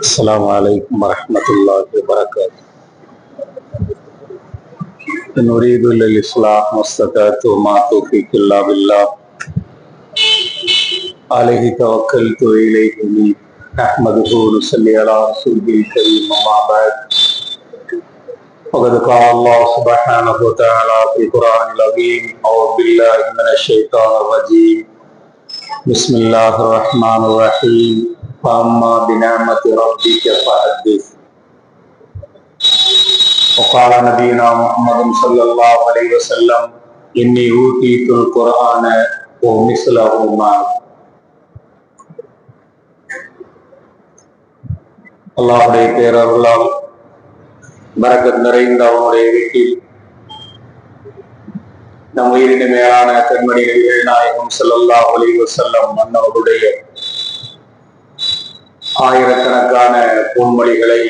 السلام عليكم ورحمة الله وبركاته إن أريد إلا ما استطعت وما توفيق إلا بالله عليه توكلت وإليه أنيب نحمده ونصلي على رسوله الكريم وما بعد۔ وقد قال الله سبحانه وتعالى في القرآن العظيم، أعوذ بالله من الشيطان الرجيم. بسم الله الرحمن الرحيم. فأما بنعمة ربك فحدث. وقال نبينا محمد صلى الله عليه وسلم، إني أوتيت القرآن ومثله ما. اللہ بڑے پیرا பரக்கத் நிறைந்த அவனுடைய வீட்டில் நம் உயிரின மேலான கண்மணி நபிகள் நாயகம் செல்லல்லா அலைஹி செல்லம் மன்னவருடைய ஆயிரக்கணக்கான பொன்மொழிகளை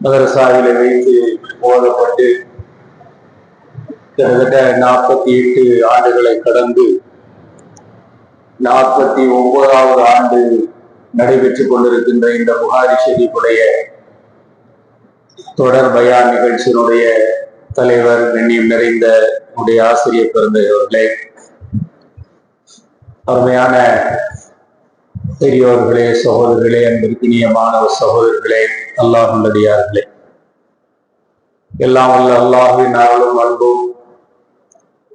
மதரசாவில வைத்து போதப்பட்டு கிட்டத்தட்ட நாற்பத்தி எட்டு ஆண்டுகளை கடந்து நாற்பத்தி ஒன்பதாவது ஆண்டு நடைபெற்றுக் கொண்டிருக்கின்ற இந்த புகாரி ஷெரீஃபுடைய தொடர் பயான் நிகழ்ச்சியினுடைய தலைவர் கண்ணியம் நிறைந்த உடைய ஆசிரியர் பிறந்தவர்களே அருமையான பெரியோர்களே சகோதரர்களே அன்பிற்கினிய மாணவ சகோதரர்களே அல்லாஹுள்ளடியார்களே எல்லாம் வல்ல அல்லாஹுவின் அருளும் அன்பும்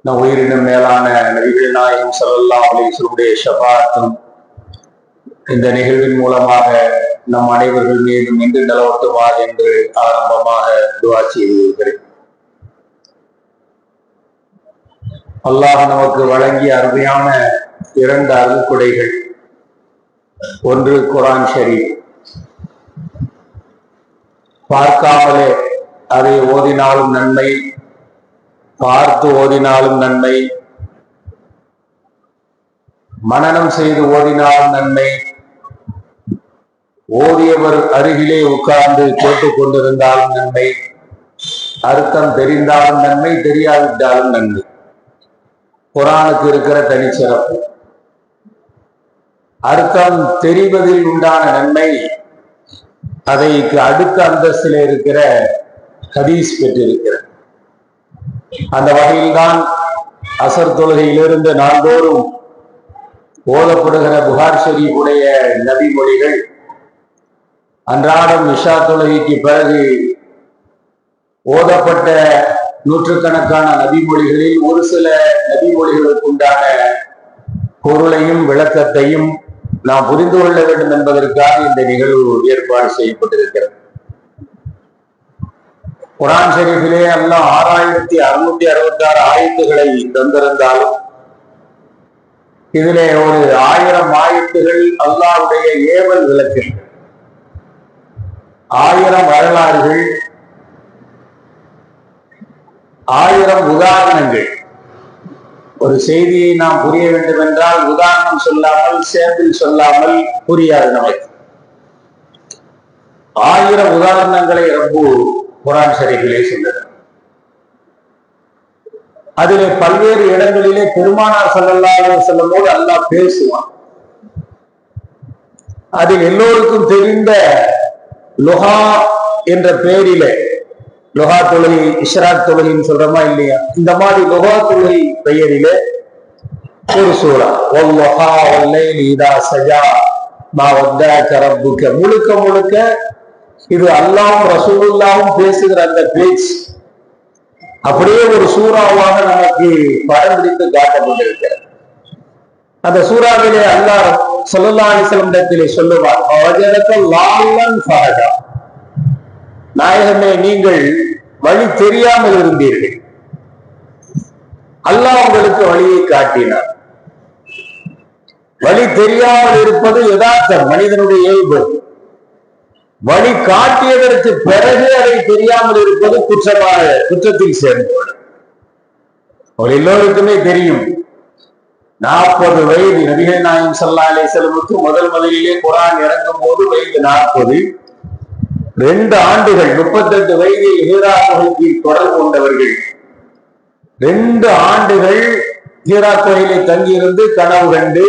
நம் உயிரினும் மேலான நபிகள் நாயகம் ஸல்லல்லாஹு அலைஹி ஷபாத்தும் இந்த நிகழ்வின் மூலமாக நம் அனைவர்கள் மீதும் இன்று நிலவட்டுமா என்று ஆரம்பமாக துவா செய்திருக்கிறேன் அல்லாஹ் நமக்கு வழங்கிய அருமையான இரண்டு அருள்கொடைகள் ஒன்று குரான் ஷரீப் பார்க்காமலே அதை ஓதினாலும் நன்மை பார்த்து ஓதினாலும் நன்மை மனனம் செய்து ஓதினாலும் நன்மை ஓதியவர் அருகிலே உட்கார்ந்து கேட்டுக் கொண்டிருந்தாலும் நன்மை. அர்த்தம் தெரிந்தாலும் நன்மை தெரியாவிட்டாலும் நன்மை. குரானுக்கு இருக்கிற தனிச்சிறப்பு. அர்த்தம் தெரிவதில் உண்டான நன்மை அதைக்கு அடுத்த அந்தஸ்தில் இருக்கிற ஹதீஸ் பெற்றிருக்கிற அந்த வகையில்தான் அசர் தொழுகையிலிருந்து நாள்தோறும் ஓதப்படுகிற புகார் ஷெரீஃபுடைய நபி மொழிகள் அன்றாடம் விஷா தொழுகைக்கு பிறகு ஓதப்பட்ட நூற்றுக்கணக்கான நபிமொழிகளில் ஒரு சில நபிமொழிகளுக்கு உண்டான பொருளையும் விளக்கத்தையும் நாம் புரிந்து கொள்ள வேண்டும் என்பதற்காக இந்த நிகழ்வு ஏற்பாடு செய்யப்பட்டிருக்கிறது. குரான் ஷெரீஃபிலே எல்லாம் ஆறாயிரத்தி அறுநூத்தி அறுபத்தி ஆறு ஆயத்துகளை தந்திருந்தாலும் இதிலே ஒரு ஆயிரம் ஆயத்துகள் அல்லாவுடைய ஏவல் விளக்குகள் ஆயிரம் வரலாறுகள் ஆயிரம் உதாரணங்கள். ஒரு செய்தியை நாம் புரிய வேண்டும் என்றால் உதாரணம் சொல்லாமல் சேம்பிள் சொல்லாமல் புரியாது நமக்கு. ஆயிரம் உதாரணங்களை ரப்பு குரான் சரிகளே சொல்லுகிறார் அதிலே பல்வேறு இடங்களிலே பெருமானார் சல்லல்லாஹு சொல்லும்போது அல்லா அல்லாஹ் பேசுவான். அதில் எல்லோருக்கும் தெரிந்த லுஹா என்ற பெயரில லுஹா தொழுகை இஷ்ராக் தொழுகைன்னு சொல்றோமா இல்லையா? இந்த மாதிரி லுஹா தொழுகை பெயரிலே ஒரு சூறா. ஒல்லொஹா ஒல்லைல் இதா சஜா மா வத்தாக்க ரப்புக்க. முழுக்க முழுக்க இது அல்லாவும் ரசூலுல்லாவும் பேசுகிற அந்த பேச்சு. அப்படியே ஒரு சூறாவாக நமக்கு படம் பிடித்து காட்டப்பட்டிருக்கிறது. அந்த சூறாவிலே அல்லாஹ் சொல்லல்லா அலிசலத்திலே சொல்லுவார் நாயகமே நீங்கள் வழி தெரியாமல் இருந்தீர்கள் அல்லாஹ் உங்களுக்கு வழியை காட்டினார் வழி தெரியாமல் இருப்பது யதார்த்தம் மனிதனுடைய இயல்பு வழி காட்டியதற்கு பிறகு அதை தெரியாமல் இருப்பது குற்றமாக குற்றத்தில் சேர்ந்தவர் அவர் எல்லோருக்குமே தெரியும் நாற்பது வயது நபிகள் நாயம் சல்லா அலே செல்வமுக்கு முதல் முதலிலே குரான் இறங்கும் போது வயது நாற்பது. ரெண்டு ஆண்டுகள் முப்பத்தெட்டு வயதில் ஹீரா தொகுதியில் தொடர்பு கொண்டவர்கள். ரெண்டு ஆண்டுகள் ஹீரா கோயிலில் தங்கியிருந்து கனவு கண்டு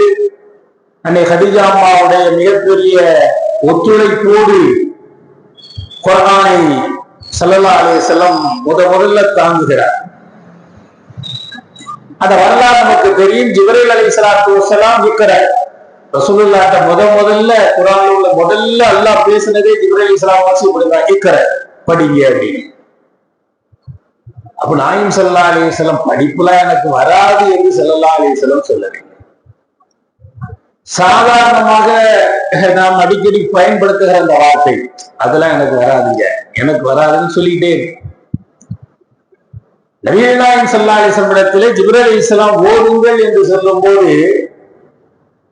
அன்னை ஹதிஜா அம்மாவுடைய மிகப்பெரிய ஒத்துழைப்போடு குரானை சல்லல்லா அலைஹி செல்லம் முத முதல்ல தாங்குகிறார். அந்த வரலாறு நமக்கு தெரியும். ஜிப்ரீல் அலி சலாத்து வசலாம் இருக்கிற ரசூலுல்லாட்ட முத முதல்ல குரான் உள்ள முதல்ல அல்லாஹ் பேசினதே ஜிப்ரீல் அலி சலாம் வாசி இப்படிதான். இருக்கிற படிங்க அப்படின்னு. அப்ப நாயும் செல்லா அலிசலம் படிப்புலாம் எனக்கு வராது என்று செல்லல்லா அலிசலம் சொல்லவில்லை சாதாரணமாக நாம் அடிக்கடி பயன்படுத்துகிற அந்த வார்த்தை அதெல்லாம் எனக்கு வராதுங்க. எனக்கு வராதுன்னு சொல்லிட்டே இருக்கு நவீனாயம் சல்லா அலிசல்லிடத்திலே ஜிப்ரல் அலி இஸ்லாம் ஓதுங்கள் என்று சொல்லும் போது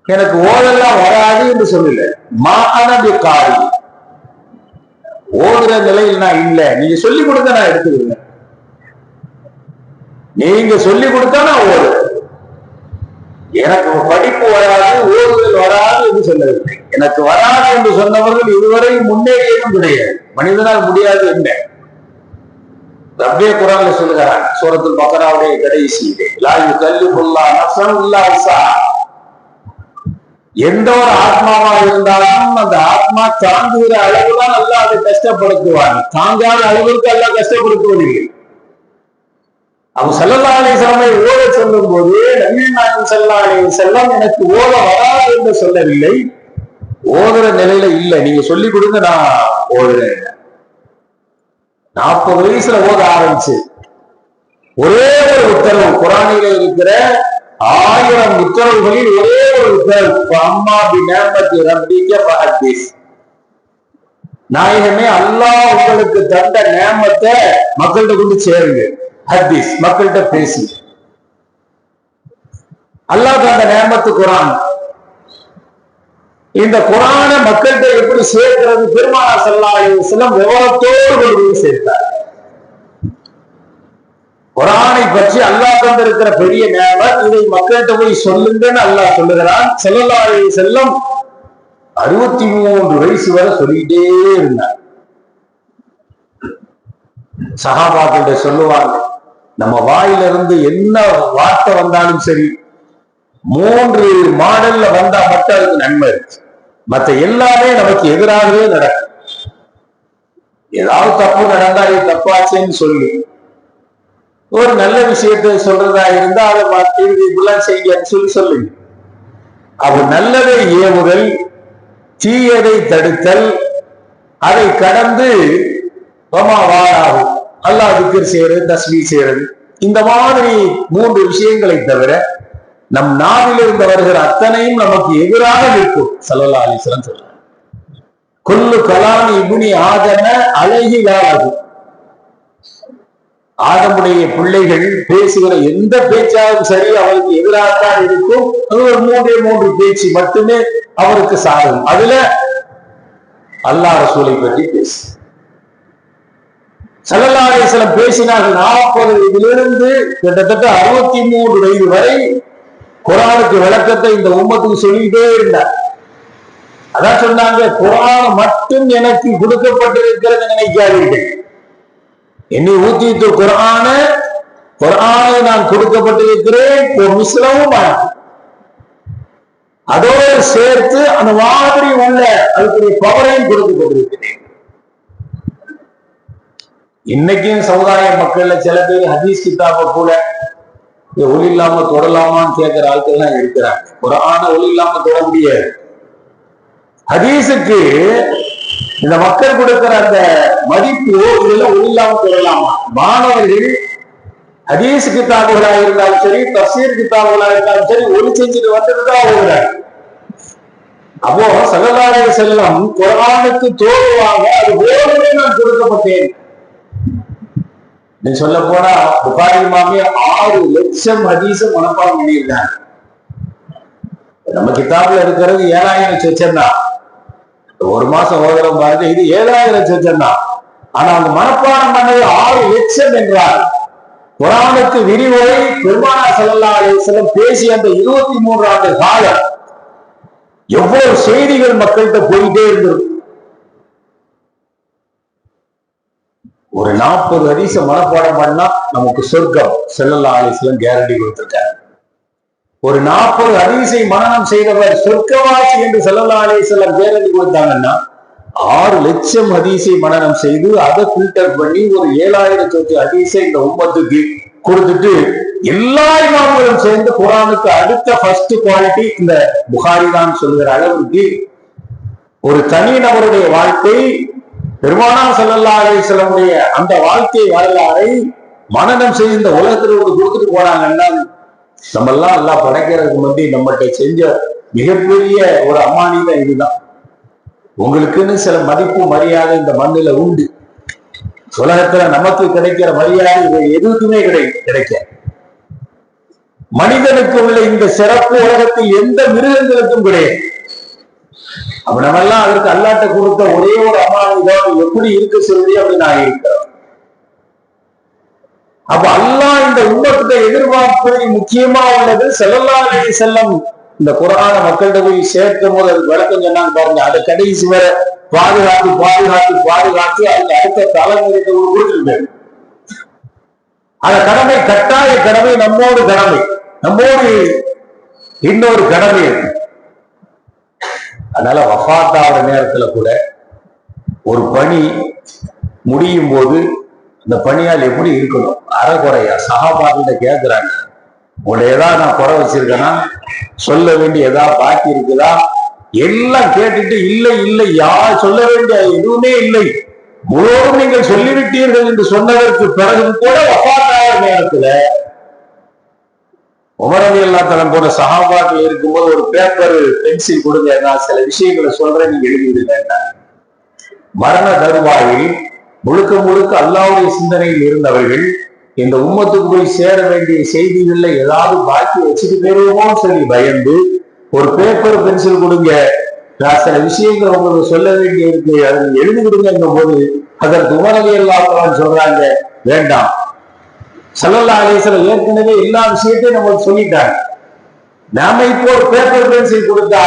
எனக்கு ஓதெல்லாம் வராது என்று சொல்லல. மானபி காரி. ஓடுற நிலையில் நான் இல்லை. நீங்க சொல்லி கொடுத்தா நான் எடுத்துக்கிறேன் நீங்க சொல்லி கொடுத்தா நான் ஓடு எனக்கு படிப்பு வராது ஓடுதல் வராது என்று சொல்லவில்லை எனக்கு வராது என்று சொன்னவர்கள் இதுவரை முன்னேறியதும் கிடையாது. மனிதனால் முடியாது என்ன? ரப்பே குரான்ல சொல்லுகிறான் சூரத்தில் பக்கராவுடைய கடைசியிலே லாயு கல்லு புல்லா நப்சன் இல்லா எந்த ஒரு ஆத்மாவா இருந்தாலும் அந்த ஆத்மா தாங்குகிற அளவுதான் அல்ல அதை கஷ்டப்படுத்துவான். தாங்காத அளவுக்கு அல்ல கஷ்டப்படுத்துவதில்லை. அவன் செல்லல்லா அலி செல்லமை ஓத சொல்லும் போது நவீன் செல்லா அலி செல்லம் எனக்கு ஓத வராது என்று சொல்லவில்லை. ஓதுற நிலையில இல்ல. நீங்க சொல்லி கொடுங்க நான் ஓதுறேன். நாற்பது வயசுல ஓத ஆரம்பிச்சு. ஒரே ஒரு உத்தரவு குரானில இருக்கிற ஆயிரம் உத்தரவுகளில் ஒரே ஒரு உத்தரவு அம்மா பி நேமத்தி ரப்பிக்க பஹத்தீஸ். நாயகமே அல்லாஹ் உங்களுக்கு தந்த நேமத்தை மக்கள்கிட்ட கொண்டு சேருங்க. ஹத்தீஸ் மக்கள்கிட்ட பேசி அல்லாஹ் தந்த நேமத்து குரான். இந்த குரான மக்கள்கிட்ட எப்படி சேர்க்கிறது? பெருமானா சல்லா செல்லம் விவரத்தோடு கொண்டு போய் சேர்த்தார். குரானை பற்றி அல்லாஹ் தந்திருக்கிற பெரிய நேரம் இதை மக்கள்கிட்ட போய் சொல்லுங்கன்னு அல்லாஹ் சொல்லுகிறான். செல்லல்லா செல்லம் அறுபத்தி மூன்று வயசு வரை சொல்லிட்டே இருந்தார். சகாபாக்கிட்ட சொல்லுவாங்க நம்ம வாயிலிருந்து என்ன வார்த்தை வந்தாலும் சரி மூன்று மாடல்ல வந்தா மட்டும் அதுக்கு நன்மை இருக்கு. மத்த எல்லாமே நமக்கு எதிராகவே நடக்கும். ஏதாவது தப்பு நடந்தா இது தப்பாச்சேன்னு சொல்லி. ஒரு நல்ல விஷயத்தை சொல்றதா இருந்தா அதை மாத்தி இப்படிலாம் செய்யன்னு சொல்லி சொல்லுங்க. அது நல்லதை ஏவுதல் தீயதை தடுத்தல் அதை கடந்து வமா வாழாகும் அல்லாஹ் திக்கர் செய்யறது தஸ்மி செய்யறது. இந்த மாதிரி மூன்று விஷயங்களை தவிர நம் நாவில் இருந்து வருகிற அத்தனையும் நமக்கு எதிராக நிற்கும். சல்லல்லா அலிஸ்லாம் சொல்ல கொல்லு கலாமி இபுனி ஆதன அழகி காலாகும் ஆதமுடைய பிள்ளைகள் பேசுகிற எந்த பேச்சாலும் சரி அவருக்கு எதிராகத்தான் இருக்கும். அது ஒரு மூன்றே மூன்று பேச்சு மட்டுமே அவருக்கு சாரும் அதுல அல்லாஹ் ரசூலை பற்றி பேசு. சல்லல்லாசலம் பேசினார்கள். நாற்பது இதிலிருந்து கிட்டத்தட்ட அறுபத்தி மூன்று வயது வரை குரானுக்கு விளக்கத்தை இந்த உம்மத்துக்கு சொல்லிட்டே இருந்தார் அதான் சொன்னாங்க குரான் மட்டும் எனக்கு கொடுக்கப்பட்டிருக்கிறது நினைக்காதீர்கள். என்னை ஊத்திட்டு குரான குரானை நான் கொடுக்கப்பட்டிருக்கிறேன் முஸ்லமும் அதோடு சேர்த்து அந்த மாதிரி உள்ள அதுக்குரிய பவரையும் கொடுக்கப்பட்டிருக்கிறேன். இன்னைக்கும் சமுதாய மக்கள்ல சில பேர் ஹதீஸ் கிதாப கூட இந்த ஒளி இல்லாம தொடலாமான்னு கேட்கிற ஆட்கள் எல்லாம் இருக்கிறாங்க. குரான ஒளி இல்லாம தொட முடியாது. ஹதீஸுக்கு இந்த மக்கள் கொடுக்கிற அந்த மதிப்பு இதெல்லாம் ஒளி இல்லாம தொடலாமா? மாணவர்கள் ஹதீஸ் கிதாபுகளாக இருந்தாலும் சரி தசீர் கிதாபுகளாக இருந்தாலும் சரி ஒளி செஞ்சுட்டு வந்துட்டுதான் ஓடுறாங்க. அப்போ சகதாரிய செல்லம் குரானுக்கு தோல்வாங்க அது ஓடுமே நான் கொடுக்கப்பட்டேன். நீ சொல்ல போனா புகாரி மாமே ஆறு லட்சம் ஹதீச மனப்பாடம் பண்ணியிருக்காங்க. நம்ம கிதாப்ல இருக்கிறது ஏழாயிரம் சொச்சம் தான். ஒரு மாசம் ஓதுறோம் பாருங்க இது ஏழாயிரம் சொச்சம் தான். ஆனா அவங்க மனப்பாடம் பண்ணது ஆறு லட்சம் என்றார் புராணத்து விரிவுரை பெருமானா செல்லல்லா அலிஸ்லம் பேசி அந்த இருபத்தி மூன்று ஆண்டு காலம் எவ்வளவு செய்திகள் மக்கள்கிட்ட போயிட்டே இருந்தது. ஒரு நாற்பது ஹதீஸ மனப்பாடம் பண்ணா நமக்கு சொர்க்கம். செல்லல்லா ஆலயத்திலும் கேரண்டி கொடுத்திருக்காரு. ஒரு நாற்பது ஹதீஸை மனநம் செய்தவர் சொர்க்கவாசி என்று செல்லல்லா அலிஸ்லம் கேரண்டி கொடுத்தாங்கன்னா ஆறு லட்சம் ஹதீஸை மனநம் செய்து அதை ஃபில்டர் பண்ணி ஒரு ஏழாயிரத்துக்கு ஹதீஸை இந்த உம்மத்துக்கு கொடுத்துட்டு எல்லா இமாம்களும் சேர்ந்து குரானுக்கு அடுத்த ஃபர்ஸ்ட் குவாலிட்டி இந்த புகாரி தான் சொல்கிற அளவுக்கு ஒரு தனி நபருடைய வாழ்க்கை பெருமானா சல்லல்லா அலிஸ்லமுடைய அந்த வாழ்க்கை வரலாறை மனநம் செய்து இந்த உலகத்துல ஒரு கொடுத்துட்டு போனாங்கன்னா நம்ம எல்லாம் எல்லாம் படைக்கிறதுக்கு முந்தி நம்மகிட்ட செஞ்ச மிகப்பெரிய ஒரு அம்மானிதான் இதுதான். உங்களுக்குன்னு சில மதிப்பு மரியாதை இந்த மண்ணில உண்டு. உலகத்துல நமக்கு கிடைக்கிற மரியாதை இது எதுக்குமே கிடை கிடைக்க மனிதனுக்கு உள்ள இந்த சிறப்பு உலகத்தில் எந்த மிருகங்களுக்கும் கிடையாது. அப்ப நம்ம எல்லாம் அதற்கு அல்லாட்ட கொடுத்த ஒரே ஒரு அமானிதம் எப்படி இருக்க சொல்லி அப்படின்னு நான் அப்ப அல்லா இந்த உண்மத்தை எதிர்பார்ப்பதில் முக்கியமா உள்ளது. செல்லல்லா அலி செல்லம் இந்த குரான மக்கள்கிட்ட போய் சேர்க்கும் போது அது விளக்கம் சொன்னாங்க பாருங்க. அதை கடைசி வர பாதுகாத்து பாதுகாத்து பாதுகாத்து அதுக்கு அடுத்த தலைமுறைக்கு கொடுத்துருந்தாரு அந்த கடமை கட்டாய கடமை நம்மோடு கடமை. நம்மோடு இன்னொரு கடமை இருக்கு அதனால வஃபாத்தாகிற நேரத்துல கூட ஒரு பணி முடியும் போது அந்த பணியால் எப்படி இருக்கணும்? அறகுறையா. சகாபாக்கிட்ட கேட்குறாங்க உங்களை ஏதாவது நான் குறை வச்சிருக்கேன்னா சொல்ல வேண்டிய ஏதாவது பாக்கி இருக்குதா? எல்லாம் கேட்டுட்டு இல்லை இல்லை யார் சொல்ல வேண்டிய எதுவுமே இல்லை. முழுவதும் நீங்கள் சொல்லிவிட்டீர்கள் என்று சொன்னதற்கு பிறகு கூட வஃபாத்தாகிற நேரத்துல உமரவி அல்லா தலம் போன சகாபாக்கள் இருக்கும்போது ஒரு பேப்பர் பென்சில் கொடுங்க நான் சில விஷயங்களை சொல்றேன் நீங்க எழுதிவிடுங்க மரண தருவாயில் முழுக்க முழுக்க அல்லாவுடைய சிந்தனையில் இருந்தவர்கள் இந்த உம்மத்துக்கு போய் சேர வேண்டிய செய்திகள்ல ஏதாவது பாக்கி வச்சுட்டு போயிருவோமோன்னு சொல்லி பயந்து ஒரு பேப்பர் பென்சில் கொடுங்க நான் சில விஷயங்கள் உங்களுக்கு சொல்ல வேண்டிய இருக்கு அதை எழுதி கொடுங்க போது அதற்கு உமரவி அல்லாத்தவன் சொல்றாங்க வேண்டாம். சல்லல்லா அலிஸ்வரம் ஏற்கனவே எல்லா விஷயத்தையும் நம்மளுக்கு சொல்லிட்டாங்க. நாம இப்போ ஒரு பேப்பர் பென்சில் கொடுத்தா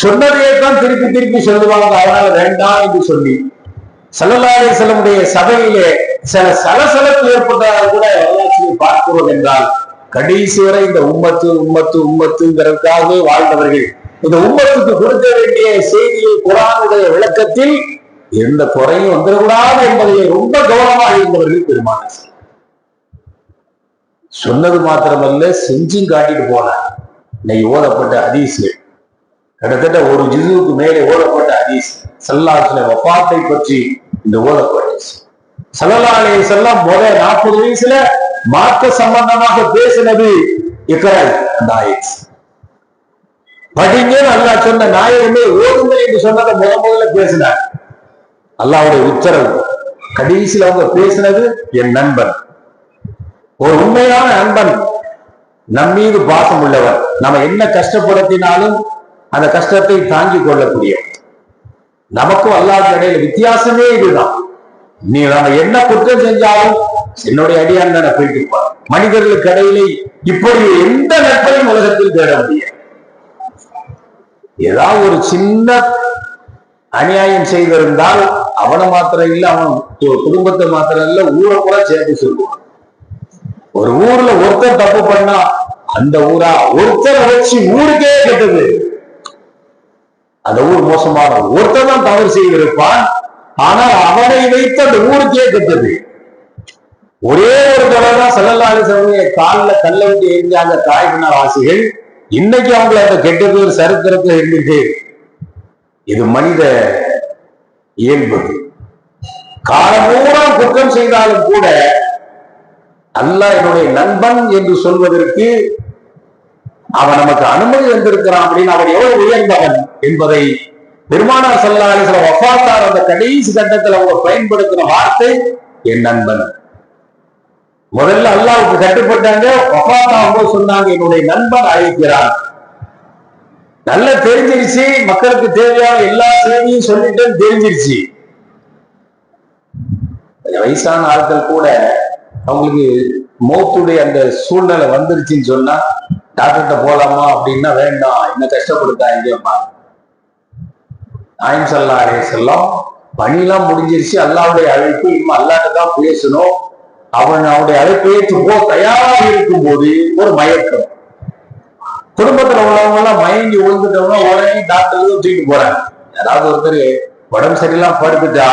சொன்னதையே தான் திருப்பி திருப்பி சொல்லுவாங்க. அதனால வேண்டாம் என்று சொல்லி சல்லல்லா அலிஸ்வலமுடைய சபையிலே சில சலசலப்பு ஏற்பட்டதாக கூட வரலாற்றில் பார்க்கிறோம் என்றால் கடைசி வரை இந்த உம்மத்து உம்மத்து உம்மத்துங்கிறதுக்காகவே வாழ்ந்தவர்கள் இந்த உம்மத்துக்கு கொடுக்க வேண்டிய செய்தியை குரானுடைய விளக்கத்தில் எந்த குறையும் வந்துடக்கூடாது என்பதை ரொம்ப கவனமாக இருந்தவர்கள் பெருமானார். சொன்னது மாத்திரமல்ல செஞ்சும் காட்டிட்டு போனார். இன்னைக்கு ஓதப்பட்ட ஹதீஸ்கள் கிட்டத்தட்ட ஒரு ஜிசுவுக்கு மேலே ஓதப்பட்ட ஹதீஸ். சல்லாஹ்ல வப்பாத்தை பற்றி இந்த ஓதப்பட்ட சல்லல்லாஹு செல்லம் முத நாற்பது வயசுல மார்க்க சம்பந்தமாக பேசினது இக்கராய் அந்த ஆயிடுச்சு படிங்கன்னு அல்லா சொன்ன நாயகமே ஓதுங்க என்று சொன்னதை முத முதல்ல பேசினார். அல்லாவுடைய உத்தரவு. கடைசியில் அவங்க பேசினது என் நண்பன். ஒரு உண்மையான அன்பன் நம் மீது பாசம் உள்ளவர் நம்ம என்ன கஷ்டப்படுத்தினாலும் அந்த கஷ்டத்தை தாங்கிக் கொள்ளக்கூடிய நமக்கும் அல்லாத இடையில வித்தியாசமே இதுதான். நீ நம்ம என்ன குற்றம் செஞ்சாலும் என்னுடைய அடியான் தானே போயிட்டு இருப்பார் மனிதர்களுக்கு இடையிலே இப்படி எந்த நட்பையும் உலகத்தில் தேட முடியாது. ஏதாவது ஒரு சின்ன அநியாயம் செய்திருந்தால் அவனை மாத்திரம் இல்ல அவன் குடும்பத்தை மாத்திரம் இல்ல ஊரை கூட சேர்த்து சொல்லுவான். ஒரு ஊர்ல ஒருத்தர் தப்பு பண்ணா அந்த ஊரா? ஒருத்தரை வச்சு ஊருக்கே கெட்டது. அந்த ஊர் மோசமான ஒருத்தர் தான் தவறு செய்திருப்பான். ஆனால் அவனை வைத்து அந்த ஊருக்கே கெட்டது. ஒரே ஒரு தடவை தான் செல்லல்லாறு சமய காலில் கல்ல விட்டு எரிஞ்சாங்க தாய்மனார் வாசிகள் இன்னைக்கு அவங்கள அந்த கெட்டது ஒரு சரித்திரத்தில் இருந்துட்டு இது மனித இயல்பு. காலமூலம் குற்றம் செய்தாலும் கூட அல்லாஹ் என்னுடைய நண்பன் என்று சொல்வதற்கு அவன் நமக்கு அனுமதி வந்திருக்கிறான் அப்படின்னு அவன் எவ்வளவு உயர்ந்தவன் என்பதை பெருமானார் சல்லாஹ் சில வஃபாத்தார் அந்த கடைசி கட்டத்தில் அவங்க பயன்படுத்தின வார்த்தை என் நண்பன். முதல்ல அல்லாவுக்கு கட்டுப்பட்டாங்க வஃபாத்தா அவங்க சொன்னாங்க என்னுடைய நண்பன் அழைக்கிறான். நல்லா தெரிஞ்சிருச்சு மக்களுக்கு தேவையான எல்லா செய்தியும் சொல்லிட்டு தெரிஞ்சிருச்சு. வயசான ஆட்கள் கூட அவங்களுக்கு மௌத்துடைய அந்த சூழ்நிலை வந்துருச்சுன்னு சொன்னா டாக்டர்கிட்ட போலாமா? அப்படின்னா வேண்டாம். என்ன கஷ்டப்படுத்தாங்கம்மா நாயம் சல்லா அலைய செல்லம். பணியெல்லாம் முடிஞ்சிருச்சு. அல்லாவுடைய அழைப்பு. இனிமே அல்லாட்ட தான் பேசணும். அவன் அவனுடைய அழைப்பு ஏற்று போ தயாராக இருக்கும் போது ஒரு மயக்கம். குடும்பத்துல உள்ளவங்க எல்லாம் மயங்கி விழுந்துட்டவங்க உடனே டாக்டர் தூக்கிட்டு போறாங்க. யாராவது ஒருத்தர் உடம்பு சரியெல்லாம் படுத்துட்டா?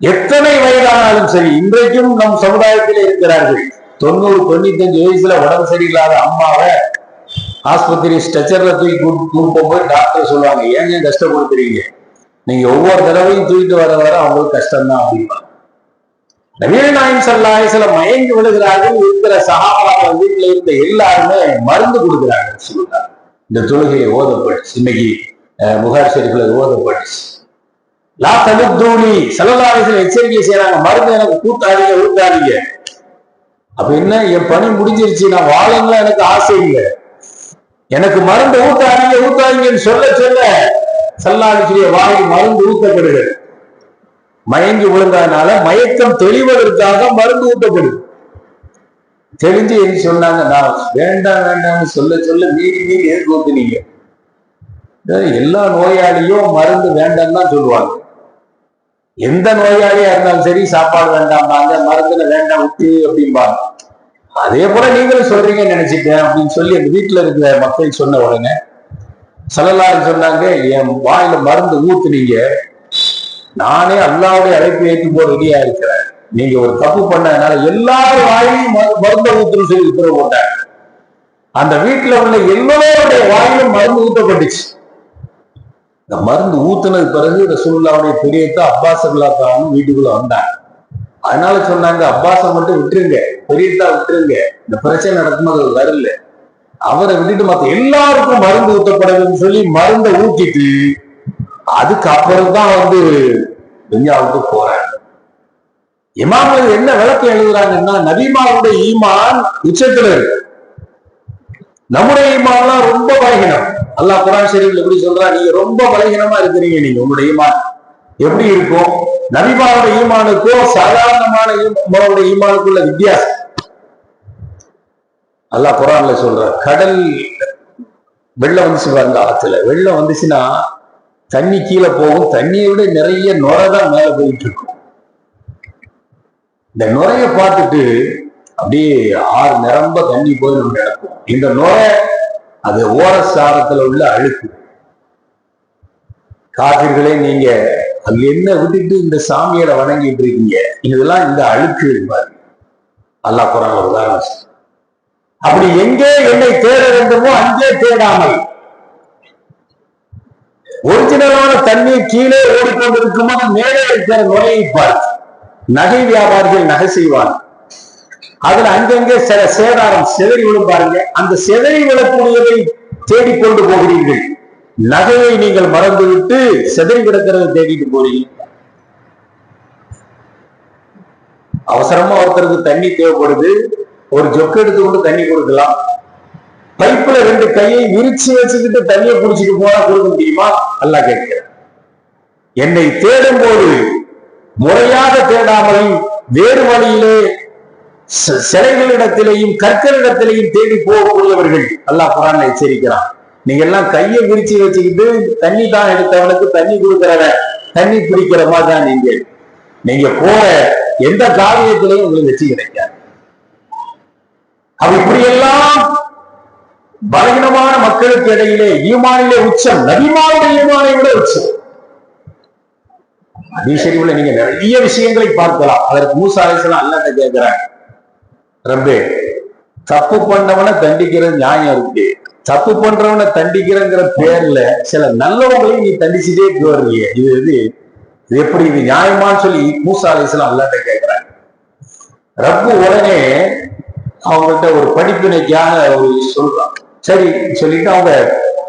எத்தனை வயதானாலும் சரி இன்றைக்கும் நம் சமுதாயத்தில் இருக்கிறார்கள். தொண்ணூறு தொண்ணூத்தி அஞ்சு வயசுல உடம்பு சரியில்லாத அம்மாவை ஆஸ்பத்திரி ஸ்ட்ரெச்சர்ல தூக்கி கூட்டு போகும்போது டாக்டர் சொல்லுவாங்க ஏங்க கஷ்டப்படுத்துறீங்க? நீங்க ஒவ்வொரு தடவையும் தூக்கிட்டு வர வர அவங்களுக்கு கஷ்டம்தான் அப்படிம்பாங்க. நவீன நாயம் சல்லாய் சில மயங்கி விழுகிறார்கள் இருக்கிற சகாபாக்கள் வீட்டுல இருந்த எல்லாருமே மருந்து கொடுக்குறாங்க சொல்லுறாங்க இந்த தொழுகையை ஓதப்பட்டுச்சு. இன்னைக்கு புகார் ஷெரீஃப்ல ஓதப்பட்டுச்சு. லா தடுத்தூணி செலவாரிசில் எச்சரிக்கை செய்யறாங்க மருந்து எனக்கு கூத்தாதீங்க ஊட்டாதீங்க. அப்ப என்ன? என் பணி முடிஞ்சிருச்சு. நான் வாழங்களா எனக்கு ஆசை இல்லை. எனக்கு மருந்து ஊத்தாதீங்க ஊத்தாதீங்கன்னு சொல்ல சொல்ல சல்லாடிச்சுடைய வாயில் மருந்து ஊத்தப்படுகிறது மயங்கி விழுந்ததுனால மயக்கம் தெளிவதற்காக மருந்து ஊட்டப்படுது. தெளிஞ்சு என்ன சொன்னாங்க? நான் வேண்டாம் வேண்டாம்னு சொல்ல சொல்ல மீறி மீறி எதுக்கு ஊத்துனீங்க எல்லா நோயாளியும் மருந்து வேண்டாம் தான் சொல்லுவாங்க. எந்த நோயாளியா இருந்தாலும் சரி சாப்பாடு வேண்டாம்பாங்க மருந்துல வேண்டாம் ஊத்து அப்படிம்பாங்க. அதே போல நீங்களும் சொல்றீங்கன்னு நினைச்சிட்டேன் அப்படின்னு சொல்லி அந்த வீட்டுல இருக்கிற மக்கள் சொன்ன உடனே சலலாரு சொன்னாங்க என் வாயில மருந்து ஊத்துனீங்க. நானே அல்லாவுடைய அழைப்பு ஏற்றி போட ரெடியா இருக்கிறேன் நீங்க ஒரு தப்பு பண்ணதுனால எல்லாரும் வாயிலும் மருந்த ஊத்துன்னு சொல்லி உத்தரவு போட்டாங்க. அந்த வீட்டுல உள்ள எல்லோருடைய வாயிலும் மருந்து ஊத்தப்பட்டுச்சு. இந்த மருந்து ஊத்துனது பிறகு ரசூல்லாவுடைய பெரியத்த அப்பாஸ் அல்லாத்தாவும் வீட்டுக்குள்ள வந்தாங்க. அதனால சொன்னாங்க அப்பாஸை மட்டும் விட்டுருங்க பெரியத்தா விட்டுருங்க. இந்த பிரச்சனை நடக்கும்போது வரல. அவரை விட்டுட்டு மத்த எல்லாருக்கும் மருந்து ஊத்தப்படுதுன்னு சொல்லி மருந்தை ஊத்திட்டு அதுக்கப்புறம் தான் வந்து துன்யாவுக்கு போறாங்க இமாம்கள் என்ன விளக்கம் எழுதுறாங்கன்னா நபிமாவுடைய ஈமான் உச்சத்துல இருக்கு. நம்முடைய ஈமான்லாம் ரொம்ப பலகீனம். அல்லாஹ் குரான் ஷெரீஃப்ல எப்படி சொல்றா நீங்க ரொம்ப பலகீனமா இருக்கிறீங்க நீங்க உங்களுடைய ஈமான். எப்படி இருக்கும்? நபிமாவுடைய ஈமானுக்கும் சாதாரணமான ஈமாவுடைய ஈமானுக்குள்ள வித்தியாசம். அல்லாஹ் குரான்ல சொல்ற கடல் வெள்ளம் வந்துச்சு பாருங்க ஆத்துல வெள்ளம் வந்துச்சுன்னா தண்ணி கீழே போகும். தண்ணியை விட நிறைய நுரை தான் மேல போயிட்டு இருக்கும். இந்த நுரைய பார்த்துட்டு அப்படியே ஆறு நிரம்ப தண்ணி போய் நம்ம நடக்கும் இந்த நுரை அது ஓரசாரத்துல உள்ள அழுக்கு. காவிர்களே நீங்க அது என்ன விட்டுட்டு இந்த சாமியோட வணங்கிட்டு இருக்கீங்க? இதெல்லாம் இந்த அழுக்கு இருப்பாரு அல்லா குரான் உதாரணம் அப்படி எங்கே என்னை தேட வேண்டுமோ அங்கே தேடாமல். ஒரிஜினலான தண்ணீர் கீழே ஓடிக்கொண்டிருக்குமா மேலே இருக்கிற நுழையை பார்த்து. நகை வியாபாரிகள் நகை செய்வான் அதுல அங்கங்கே சில சேதாரம் செதறி விழும் பாருங்க. அந்த செதறி விழக்கூடியதை தேடிக்கொண்டு போகிறீர்கள். நகையை நீங்கள் மறந்துவிட்டு செதறி கிடக்கிறத தேடிட்டு போறீங்க. அவசரமா ஒருத்தருக்கு தண்ணி தேவைப்படுது. ஒரு ஜொக்கு எடுத்து கொண்டு தண்ணி கொடுக்கலாம். பைப்புல ரெண்டு கையை விரிச்சு வச்சுக்கிட்டு தண்ணியை குடிச்சிட்டு போனா கொடுக்க முடியுமா? அல்ல கேட்கிறேன். என்னை தேடும் போது முறையாக தேடாமல் வேறு வழியிலே சிலைகளிடத்திலேயும் கற்களிடத்திலேயும் தேடி போகக்கூடியவர்கள் அல்லாஹ் குரான் எச்சரிக்கிறான். நீங்க எல்லாம் கையை விரிச்சு வச்சுக்கிட்டு தண்ணி தான் எடுத்தவனுக்கு தண்ணி கொடுக்கிறவன் தண்ணி பிடிக்கிற மாதிரி தான் நீங்க நீங்க போற எந்த காரியத்திலையும் உங்களுக்கு வெற்றி கிடைக்காது. அப்ப இப்படியெல்லாம் பலகீனமான மக்களுக்கு இடையிலே ஈமானிலே உச்சம் நபிமாவுடைய ஈமானை விட உச்சம். அதிசரிவுல நீங்க நிறைய விஷயங்களை பார்க்கலாம். அதற்கு மூசா அலிசலாம் அல்லாட்ட கேட்கிறாங்க. ரப்பே தப்பு பண்ணவனை தண்டிக்கிற நியாயம் இருக்கு. தப்பு பண்றவனை தண்டிக்கிறங்கிற பேர்ல சில நல்லவங்களையும் நீ தண்டிச்சுட்டே போறீங்க இது இது இது எப்படி இது நியாயமான்னு சொல்லி மூசா அலிஸ்லாம் அல்லாட்ட கேட்கிறாங்க ரப்பு உடனே அவங்கள்ட்ட ஒரு படிப்பினைக்காக ஒரு சொல்றான். சரி சொல்லிட்டு அவங்க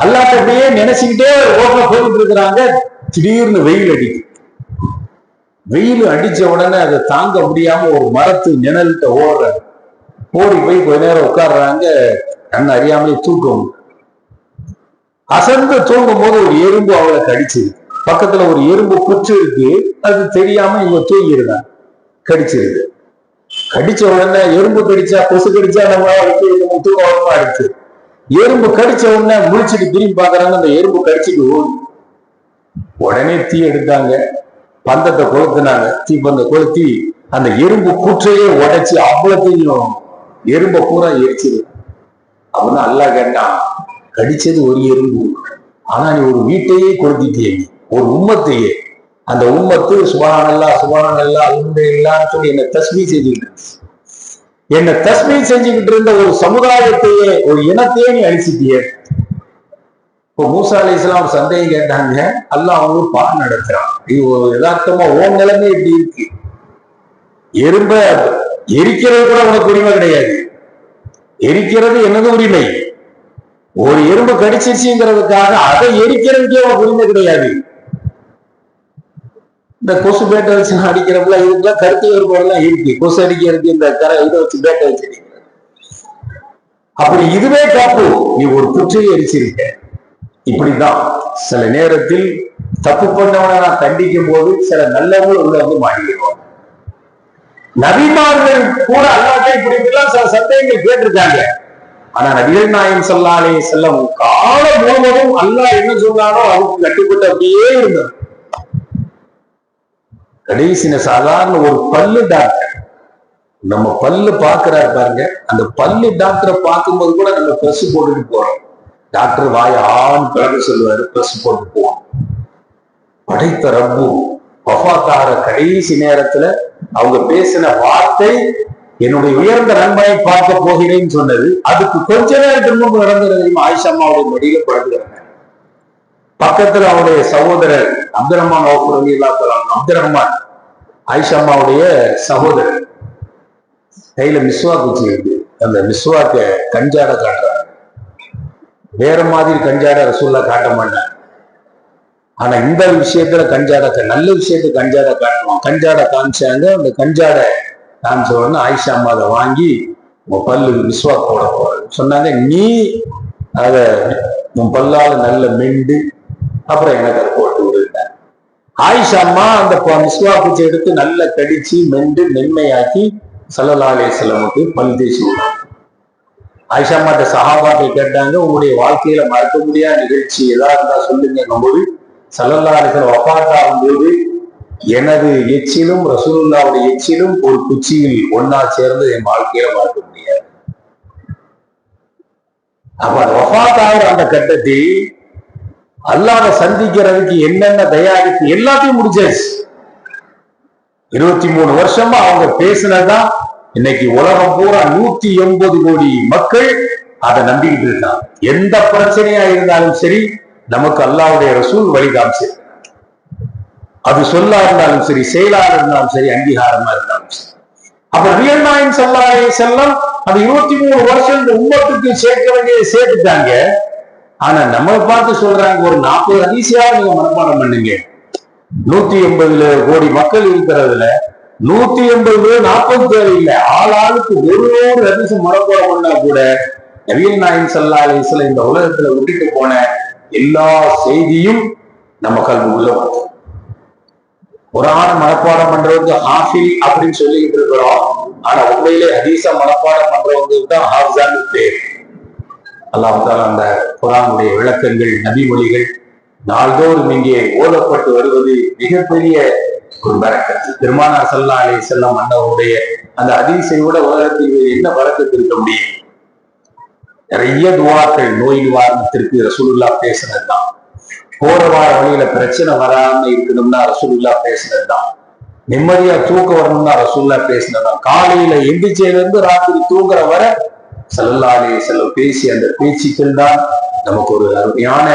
அல்லாட்ட அப்படியே நினைச்சுக்கிட்டே ஓட்ட போயிட்டு இருக்கிறாங்க. திடீர்னு வெயில் அடிக்கும் வெயில் அடிச்ச உடனே அதை தாங்க முடியாம ஒரு மரத்து நிழல்கிட்ட ஓடுறாரு. ஓடி போய் கொஞ்ச நேரம் உட்காடுறாங்க கண் அறியாமலே தூக்கம். அசந்து தூங்கும் போது ஒரு எறும்பு அவளை கடிச்சு பக்கத்துல ஒரு எறும்பு புற்று இருக்கு. அது தெரியாம இவங்க தூங்கிடுறாங்க. கடிச்சிருது. கடிச்ச உடனே எறும்பு கடிச்சா கொசு கடிச்சா நம்ம தூக்கம் தூக்கமா இருக்கு எறும்பு கடிச்ச உடனே முடிச்சுட்டு திரும்பி பாக்குறாங்க அந்த எறும்பு கடிச்சிட்டு உடனே தீ எடுத்தாங்க. பந்தத்தை கொளுத்துனாங்க. தீ பந்த கொளுத்தி அந்த எறும்பு கூற்றையே உடைச்சு அவ்வளத்தையும் எறும்பை பூரா எரிச்சிரு. அவன் அல்லா கேட்டான் கடிச்சது ஒரு எறும்பு. ஆனா நீ ஒரு வீட்டையே கொளுத்திட்டியே ஒரு உம்மத்தையே. அந்த உம்மத்து சுபானல்லா சுபானல்லா அல்ஹம்துலில்லாஹ்னு சொல்லி என்ன தஸ்மீ செஞ்சுக்கிட்டு என்ன தஸ்மீ செஞ்சுக்கிட்டு இருந்த ஒரு சமுதாயத்தையே ஒரு இனத்தையே நீ அழிச்சிட்டியே. இப்போ மூசா அலி இஸ்லாம் சந்தேகம் கேட்டாங்க. அல்லாஹ் அவங்களுக்கு பாடம் நடத்துறான். இது ஒரு யதார்த்தமா ஓன் நிலைமை இப்படி இருக்கு. எறும்ப எரிக்கிறது கூட உனக்கு உரிமை கிடையாது. எரிக்கிறது என்னது உரிமை? ஒரு எறும்பு கடிச்சிருச்சுங்கிறதுக்காக அதை எரிக்கிறதுக்கே உனக்கு உரிமை கிடையாது. இந்த கொசு பேட்டை வச்சு அடிக்கிறப்பல இதுக்குலாம் கருத்து வேறுபாடுலாம் இருக்கு. கொசு அடிக்கிறதுக்கு இந்த கரை இதை வச்சு பேட்டை வச்சு அப்படி இதுவே காப்பு. நீ ஒரு குற்றையை எரிச்சிருக்க. இப்படிதான் சில நேரத்தில் தப்பு பண்ணவனை நான் கண்டிக்கும் போது சில நல்லவங்களும் உள்ள வந்து மாட்டிக்கிறோம் நபிமார்கள் கூட அல்லாட்டை இப்படி இப்படிலாம் சில சந்தேகங்கள் கேட்டிருக்காங்க. ஆனா நபிகள் நாயம் சொல்லாலே செல்லம் காலம் முழுவதும் அல்லாஹ் என்ன சொன்னானோ அவருக்கு கட்டுப்பட்டு அப்படியே இருந்தது. கடைசின சாதாரண ஒரு பல்லு டாக்டர் நம்ம பல்லு பாக்குறாரு பாருங்க அந்த பல்லு டாக்டரை பார்க்கும்போது கூட நம்ம ப்ரெஸ் போட்டுட்டு போறோம். டாக்டர் வாய ஆண் பிறகு சொல்லுவாரு ப்ரெஸ் போட்டு போவோம். படைத்த ரப்பு வஃபாத்தார கடைசி நேரத்துல அவங்க பேசின வார்த்தை என்னுடைய உயர்ந்த நண்பனை பார்க்க போகிறேன்னு சொன்னது. அதுக்கு கொஞ்ச நேரத்துக்கு முன்பு நடந்தது தெரியுமா? ஆயிஷா அம்மாவுடைய மடியில படுக்கிறாங்க பக்கத்துல அவருடைய சகோதரர் அப்துல் ரஹ்மான் ஓஃபர் அலி ரஹ்மான் ஆயிஷா அம்மாவுடைய சகோதரர். கையில மிஸ்வாக் வச்சுக்கிட்டு அந்த மிஸ்வாக்க கஞ்சாட காட்டுறாங்க. வேற மாதிரி கஞ்சாட ரசூல்லா காட்ட மாட்டாங்க. ஆனா இந்த விஷயத்துல கஞ்சாட நல்ல விஷயத்துக்கு கஞ்சாட காட்டுவோம் கஞ்சாட காமிச்சாங்க. அந்த கஞ்சாட காமிச்ச உடனே ஆயிஷா அம்மா அதை வாங்கி உன் பல்லு மிஸ்வாக் போட போற சொன்னாங்க நீ அத உன் பல்லால நல்ல மெண்டு அப்புறம் எனக்கு அதை போட்டு விடுங்க ஆயிஷா அம்மா அந்த ப- மிஸ்வாக் எடுத்து நல்லா கடிச்சு மெண்டு மென்மையாக்கி சல்லலாலே அலைஹிஸ்ஸலாமுக்கு பல் தேசி ஆயிஷா அம்மாட்ட சகாபாக்கள் கேட்டாங்க உங்களுடைய வாழ்க்கையில மறக்க முடியாத நிகழ்ச்சி எதா இருந்தா சொல்லுங்க போது சல்லல்லா அலிஸ்லாம் போது எனது எச்சிலும் ரசூலுல்லாவுடைய எச்சிலும் ஒரு குச்சியில் ஒன்னா சேர்ந்து என் வாழ்க்கையில மறக்க முடியாது. அப்ப அந்த வஃபாத்தாகிற அந்த கட்டத்தில் அல்லாத சந்திக்கிறதுக்கு என்னென்ன தயாரிப்பு எல்லாத்தையும் முடிச்சாச்சு. இருபத்தி மூணு வருஷமா அவங்க பேசினதுதான் இன்னைக்கு உலகம் பூரா நூத்தி எண்பது கோடி மக்கள் அதை நம்பிக்கிட்டு இருக்காங்க. எந்த பிரச்சனையா இருந்தாலும் சரி நமக்கு அல்லாவுடைய ரசூல் வழி சரி. அது சொல்லா இருந்தாலும் சரி செயலா இருந்தாலும் சரி அங்கீகாரமா இருந்தாலும் சரி. அப்ப ரியல் நாயின் சொல்லாலே செல்லம் அது இருபத்தி மூணு வருஷம் இந்த உம்மத்துக்கு சேர்க்க வேண்டியதை சேர்த்துட்டாங்க. ஆனா நம்ம பார்த்து சொல்றாங்க ஒரு நாற்பது அதிசயாவது நீங்க மனப்பாடம் பண்ணுங்க. நூத்தி எண்பதுல கோடி மக்கள் இருக்கிறதுல நூத்தி எண்பது நாற்பது பேர் இல்லை. ஆள் ஆளுக்கு ஒரு ஒரு அதிசயம் மனப்பாடம் பண்ணா கூட நவீன் நாயின் சல்லா அலிஸ்ல இந்த உலகத்துல விட்டுட்டு போன எல்லா செய்தியும் நம்ம கல்வி உள்ள வரும். குரான மனப்பாடம் பண்றவங்க ஹாஃபில் அப்படின்னு சொல்லிக்கிட்டு இருக்கிறோம். ஆனா உண்மையிலே ஹதீஸா மனப்பாடம் பண்றவங்க தான் ஹாஃபிஸான்னு பேர். அல்லாஹ் அந்த குரானுடைய விளக்கங்கள் நபிமொழிகள் நாள்தோறும் இங்கே ஓதப்பட்டு வருவது மிகப்பெரிய ஒரு வரக்கத்து. பெருமானார் சல்லா அலி செல்லம் அண்ணவருடைய அந்த அதிசையோட உலகத்தில் என்ன வரக்கத்து இருக்க முடியும்? நிறைய துவாக்கள் நோய் நிவாரணத்திற்கு ரசூலுல்லா பேசுனதுதான். போற வார வழியில பிரச்சனை வராம இருக்கணும்னா ரசூலுல்லா பேசுனதுதான். நிம்மதியா தூக்கம் வரணும்னா ரசூல்லா பேசினதுதான். காலையில எந்திரிச்சையில இருந்து ராத்திரி தூங்குற வரை சல்லல்லா அலி செல்லம் பேசி அந்த பேச்சுக்கள் தான் நமக்கு ஒரு அருமையான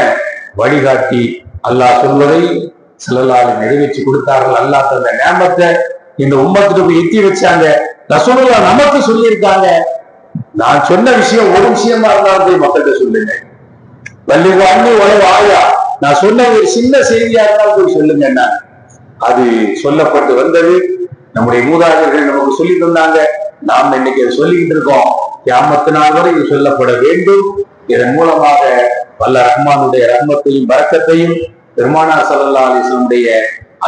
வழிகாட்டி. அல்லாஹ் சொல்வதை சல்லல்லாஹு நிறைவேற்றி கொடுத்தார்கள். அல்லாஹ் தந்த நேமத்தை இந்த உம்மத்துக்கு போய் எத்தி வச்சாங்க. ரசூலுல்லா நமக்கு சொல்லியிருக்காங்க. நான் சொன்ன விஷயம் ஒரு விஷயமா இருந்தாலும் போய் மக்கள்கிட்ட சொல்லுங்க. வள்ளி வாழ்ந்து உலக ஆயா நான் சொன்ன ஒரு சின்ன செய்தியா இருந்தாலும் போய் சொல்லுங்க என்ன அது சொல்லப்பட்டு வந்தது. நம்முடைய மூதாதையர்கள் நமக்கு சொல்லி தந்தாங்க. நாம் இன்னைக்கு அதை சொல்லிக்கிட்டு இருக்கோம். கியாமத்து நாள் வரை இது சொல்லப்பட வேண்டும். இதன் மூலமாக வல்ல ரஹ்மானுடைய ரஹ்மத்தையும் பறக்கத்தையும் பெருமானார் சல்லா அலிஸ்லமுடைய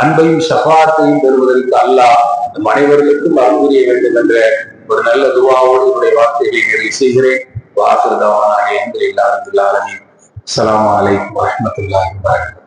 அன்பையும் ஷஃபாத்தையும் பெறுவதற்கு அல்லாஹ் நம் அனைவர்களுக்கும் அருள் புரிய வேண்டும் என்ற ஒரு நல்ல துவாவோடு என்னுடைய வார்த்தைகளை நிறைவு செய்கிறேன். வாசல் தவானாக என்று இல்லாத அஸ்ஸலாமு அலைக்கும் வரமத்துல்லாஹி வபரகாத்துஹு.